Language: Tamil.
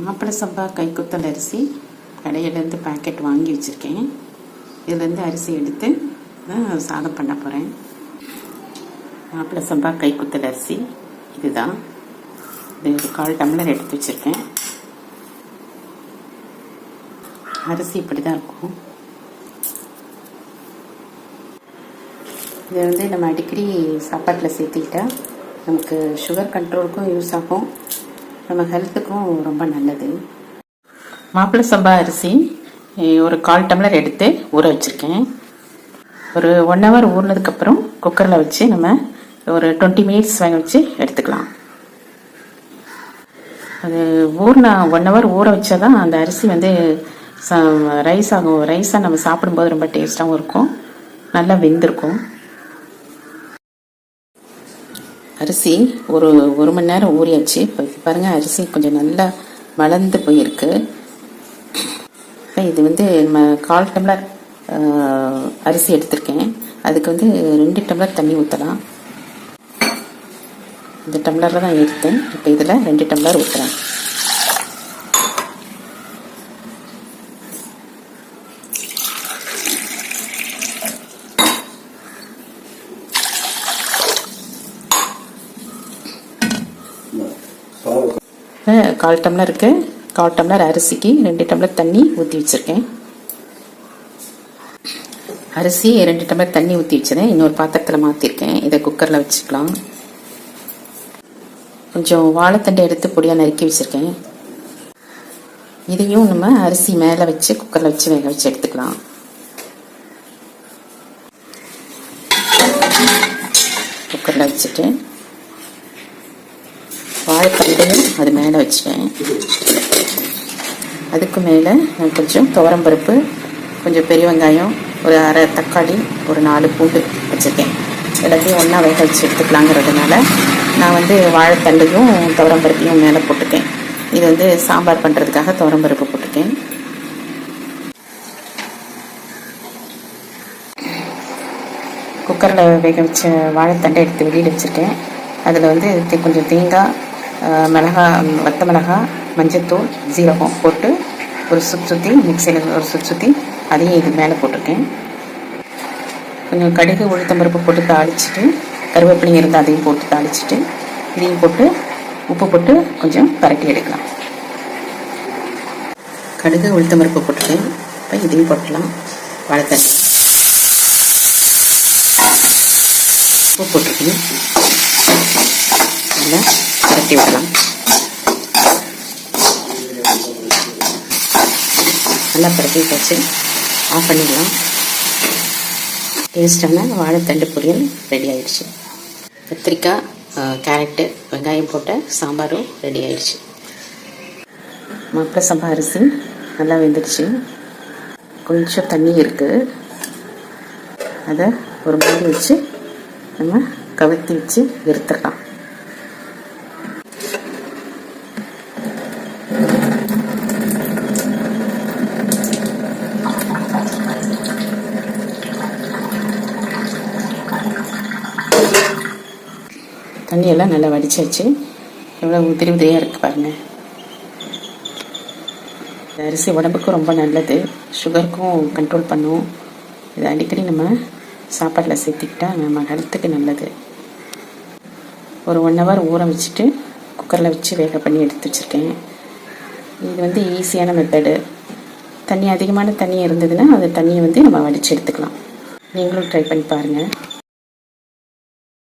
மாப்பிள்ளை சம்பா கைக்குத்தல் அரிசி கடையிலேருந்து பேக்கெட் வாங்கி வச்சுருக்கேன். இதுலேருந்து அரிசி எடுத்து சாதம் பண்ண போகிறேன் மாப்பிள்ளை சம்பா கைக்குத்தல் அரிசி இதுதான். இது ஒரு கால் டம்ளர் எடுத்து வச்சுருக்கேன். அரிசி இப்படி தான் இருக்கும். இதை வந்து நம்ம அடிக்கடி சாப்பாட்டில் சேர்த்துக்கிட்டால் நமக்கு சுகர் கண்ட்ரோலுக்கும் யூஸ் ஆகும். நம்ம ஹெல்த்துக்கும் ரொம்ப நல்லது. மாப்பிள்ளை சம்பா அரிசி ஒரு கால் டம்ளர் எடுத்து ஊற வச்சுருக்கேன். ஒரு ஒன் ஹவர் ஊறினதுக்கப்புறம் குக்கரில் வச்சு நம்ம ஒரு டுவெண்ட்டி மினிட்ஸ் வேக வச்சு எடுத்துக்கலாம். அது ஊறின ஒன் ஹவர் ஊற வச்சா தான் அந்த அரிசி வந்து ரைஸ் ஆகும். ரைஸாக நம்ம சாப்பிடும்போது ரொம்ப டேஸ்ட்டாகவும் இருக்கும். நல்லா வெந்திருக்கும். அரிசி ஒரு ஒரு மணி நேரம் ஊறியாச்சு. இப்போ பாருங்கள் அரிசி கொஞ்சம் நல்லா வளர்ந்து போயிருக்கு. இப்போ இது வந்து நம்ம கால் டம்ளர் அரிசி எடுத்திருக்கேன். அதுக்கு வந்து ரெண்டு டம்ளர் தண்ணி ஊற்றலாம் இந்த டம்ளரில் தான் எடுத்தேன். இப்போ இதில் ரெண்டு டம்ளர் ஊற்றுறேன் கால் டம்ளருக்கு கால் டம்ளர் அரிசிக்கு ரெண்டு டம்ளர் தண்ணி ஊற்றி வச்சுருக்கேன். அரிசி ரெண்டு டம்ளர் தண்ணி ஊற்றி வச்சுருக்கேன் இன்னொரு பாத்திரத்தில் மாற்றிருக்கேன் இதை குக்கரில் வச்சுக்கலாம். கொஞ்சம் வாழைத்தண்டை எடுத்து பொடியாக நறுக்கி வச்சுருக்கேன். இதையும் நம்ம அரிசி மேலே வச்சு குக்கரில் வச்சு வேக வச்சு எடுத்துக்கலாம். குக்கரில் வச்சுட்டு வாழைத்தண்டையும் அது மேலே வச்சுட்டேன் அதுக்கு மேலே நான் கொஞ்சம் துவரம்பருப்பு கொஞ்சம் பெரிய வெங்காயம் ஒரு அரை தக்காளி ஒரு நாலு பூண்டு வச்சுருக்கேன். எல்லாத்தையும் ஒன்றா வேக வச்சு எடுத்துக்கலாங்கிறதுனால நான் வந்து வாழைத்தண்டையும் துவரம்பருப்பையும் மேலே போட்டுக்கேன் இது வந்து சாம்பார் பண்ணுறதுக்காக துவரம்பருப்பு போட்டிருக்கேன். குக்கரில் வேக வச்ச வாழைத்தண்டை எடுத்து வெளியில் வச்சுருக்கேன். அதில் வந்து கொஞ்சம் தேங்காய் மிளகா வத்த மிளகாய் மஞ்சத்தூள் ஜீரகம் போட்டு ஒரு சுற்றி சுற்றி மிக்சியில் ஒரு சுற்றி சுற்றி அதையும் இது மேலே போட்டிருக்கேன். கொஞ்சம் கடுகு உளுத்தம்பருப்பு போட்டு தாளிச்சிட்டு கருவேப்பிலைங்க இருந்தால் அதையும் போட்டு தாளிச்சிட்டு இதையும் போட்டு உப்பு போட்டு கொஞ்சம் பரட்டி எடுக்கலாம். கடுகு உளுத்தம்பருப்பு போட்டுட்டேன். இப்போ இதையும் போட்டலாம் வாழைத்தண்ணி உப்பு போட்டிருக்கேன். நல்லா பரட்டி விடலாம் நல்லா பரட்டி வச்சு ஆஃப் பண்ணிடலாம். டேஸ்டான வாழைத்தண்டு பொரியல் ரெடி ஆயிடுச்சு. கத்திரிக்காய் கேரட்டு வெங்காயம் போட்ட சாம்பாரும் ரெடி ஆயிடுச்சு. மாப்பிள்ளை சம்பா அரிசி நல்லா வெந்துடுச்சு. கொஞ்சம் தண்ணி இருக்குது அதை ஒரு மூடி வச்சு நம்ம கவுத்தி வச்சு எடுத்துடலாம். தண்ணியெல்லாம் நல்லா வடிச்சாச்சு. எவ்வளோ உதிரி உதிரியாக இருக்குது பாருங்கள் இந்த அரிசி உடம்புக்கும் ரொம்ப நல்லது. சுகருக்கும் கண்ட்ரோல் பண்ணும். இது அடிக்கடி நம்ம சாப்பாட்டில் சேர்த்திக்கிட்டா நம்ம ஹெல்த்துக்கு நல்லது. ஒரு ஒன் ஹவர் ஊற வச்சுட்டு குக்கரில் வச்சு வேக பண்ணி எடுத்து வச்சுருக்கேன். இது வந்து ஈஸியான மெத்தடு தண்ணி அதிகமான தண்ணி இருந்ததுன்னா அந்த தண்ணியை வந்து நம்ம வடித்து எடுத்துக்கலாம். நீங்களும் ட்ரை பண்ணி பாருங்கள்